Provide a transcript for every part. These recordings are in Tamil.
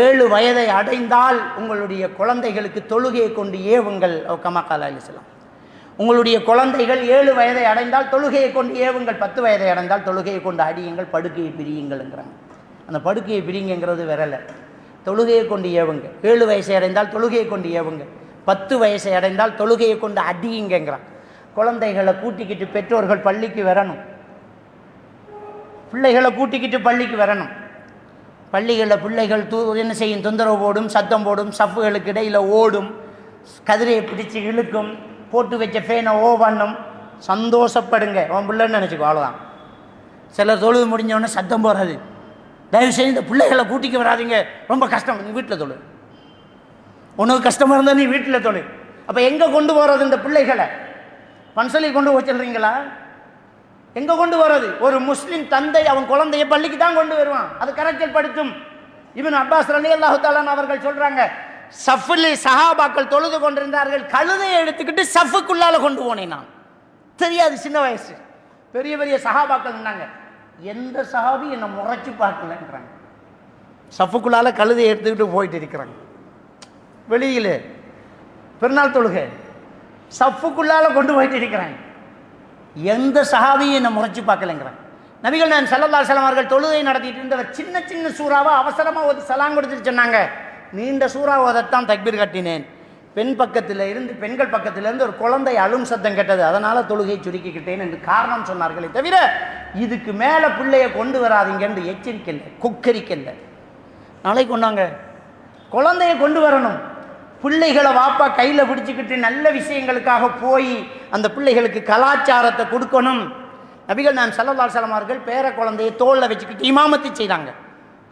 ஏழு வயதை அடைந்தால் உங்களுடைய குழந்தைகளுக்கு தொழுகையை கொண்டு ஏவுங்கள். கமக்கால அலிஸ்லாம் உங்களுடைய குழந்தைகள் ஏழு வயதை அடைந்தால் தொழுகையை கொண்டு ஏவுங்கள். பத்து வயதை அடைந்தால் தொழுகையை கொண்டு அடியுங்கள் படுக்கையை பிரியுங்கள்ங்கிறாங்க. அந்த படுக்கையை பிரியுங்கிறது விரல. தொழுகையை கொண்டு ஏவுங்க ஏழு வயசை அடைந்தால் தொழுகையை கொண்டு ஏவுங்க பத்து வயசை அடைந்தால் தொழுகையை கொண்டு அடியுங்கிறான் குழந்தைகளை கூட்டிக்கிட்டு பெற்றோர்கள் பள்ளிக்கு வரணும். பிள்ளைகளை கூட்டிக்கிட்டு பள்ளிக்கு வரணும். பள்ளிகளில் பிள்ளைகள் தூ என்ன செய்யும்? தொந்தரவு போடும் சத்தம் போடும் சப்புகளுக்கு இடையில் ஓடும் கதிரையை பிடிச்சி இழுக்கும் போட்டு வச்ச ஃபேனை ஓ பண்ணும். சந்தோஷப்படுங்க. உன் பிள்ளைன்னு நினச்சிக்கோ அவ்வளோதான் சிலர் தொழுது முடிஞ்சவொடனே சத்தம் போடுறது தயவு செய்து இந்த பிள்ளைகளை கூட்டிக்க வராதீங்க. ரொம்ப கஷ்டம். நீ வீட்டில் தொழு. உனக்கு கஷ்டமாக இருந்தால் நீ வீட்டில் தொழு. அப்போ எங்கே கொண்டு போகிறது இந்த பிள்ளைகளை? பன்சலி கொண்டு போய் சொல்கிறீங்களா எங்கே கொண்டு வர்றது ஒரு முஸ்லீம் தந்தை அவன் குழந்தைய பள்ளிக்கு தான் கொண்டு வருவான். அது கரெக்டில் படுத்தும். இவன் அப்பாஸ் ரலி அல்லாஹாலான் அவர்கள் சொல்கிறாங்க சஃபில் சஹாபாக்கள் தொழுது கொண்டிருந்தார்கள். கழுதையை எடுத்துக்கிட்டு சஃபுக்குள்ளால கொண்டு போனேன் நான். தெரியாது சின்ன வயசு. பெரிய பெரிய சஹாபாக்கள் இருந்தாங்க. எந்த சஹாபி என்னை முறைச்சி பார்க்கலன்றாங்க. சஃபுக்குள்ளால கழுதையை எடுத்துக்கிட்டு போயிட்டு இருக்கிறாங்க. வெளியில் பெருநாள் தொழுகை. சஃபுக்குள்ளால கொண்டு போயிட்டு இருக்கிறாங்க. எந்த சஹாபியும் என்னை முறைச்சு பார்க்கலைங்கிறான். நபிகள் நான் சல்லல்லா செலவார்கள் அவர்கள் தொழுகை நடத்திட்டு இருந்தவர் சின்ன சின்ன சூறாவை அவசரமாக ஒரு சலாங் கொடுத்துட்டு சொன்னாங்க. நீண்ட சூறாவை அதைத்தான் தக்பீர் கட்டினேன். பெண் பக்கத்தில் இருந்து பெண்கள் பக்கத்திலிருந்து ஒரு குழந்தை அழும் சத்தம் கேட்டது. அதனால் தொழுகை சுருக்கிக்கிட்டேன் என்று காரணம் சொன்னார்களே தவிர இதுக்கு மேலே பிள்ளைய கொண்டு வராதிங்க என்று எச்சரிக்கலை கொக்கரிக்கலை நாளைக்கு கொண்டாங்க. குழந்தைய கொண்டு வரணும். பிள்ளைகளை வாப்பா கையில் பிடிச்சிக்கிட்டு நல்ல விஷயங்களுக்காக போய் அந்த பிள்ளைகளுக்கு கலாச்சாரத்தை கொடுக்கணும். நபிகள் நான் சல்லல்லா சலமார்கள் பேர குழந்தையை தோளில் வச்சுக்கிட்டு இமாமத்து செய்கிறாங்க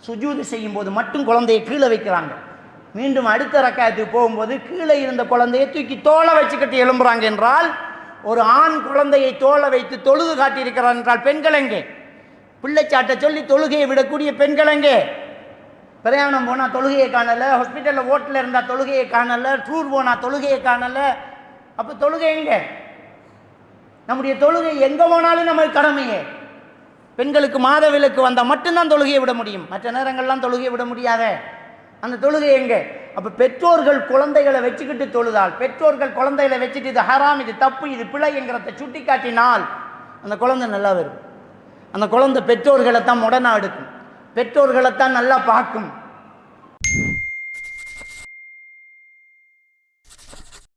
சுஜூது செய்யும்போது மட்டும் குழந்தையை கீழே வைக்கிறாங்க. மீண்டும் அடுத்த ரக்காயத்துக்கு போகும்போது கீழே இருந்த குழந்தையை தூக்கி தோலை வச்சுக்கிட்டு எழும்புறாங்க என்றால் ஒரு ஆண் குழந்தையை தோலை வைத்து தொழுது காட்டியிருக்கிறார் என்றால் பெண்கள் எங்கே? பிள்ளைச்சாட்டை சொல்லி தொழுகையை விடக்கூடிய பெண்கள் எங்கே? பிரயாணம் போனால் தொழுகையை காணலை ஹாஸ்பிட்டலில் ஓட்டில் இருந்தால் தொழுகையை காணலை டூர் போனால் தொழுகையை காணலை. அப்போ தொழுகை எங்கே? நம்முடைய தொழுகை எங்கே போனாலும் நம்ம கடமையே. பெண்களுக்கு மாத விலக்கு வந்தால் மட்டும்தான் தொழுகையை விட முடியும். மற்ற நேரங்கள்லாம் தொழுகையை விட முடியாத. அந்த தொழுகை எங்கே? அப்போ பெற்றோர்கள் குழந்தைகளை வச்சுக்கிட்டு தொழுதால் பெற்றோர்கள் குழந்தைகளை வச்சுட்டு இது ஹராம் இது தப்பு இது பிழை என்கிறத சுட்டி காட்டினால் அந்த குழந்தை நல்லா வரும் அந்த குழந்தை பெற்றோர்களை தான் உடனே எடுக்கும். பெற்றோர்களைத்தான் நல்லா பார்க்கும்.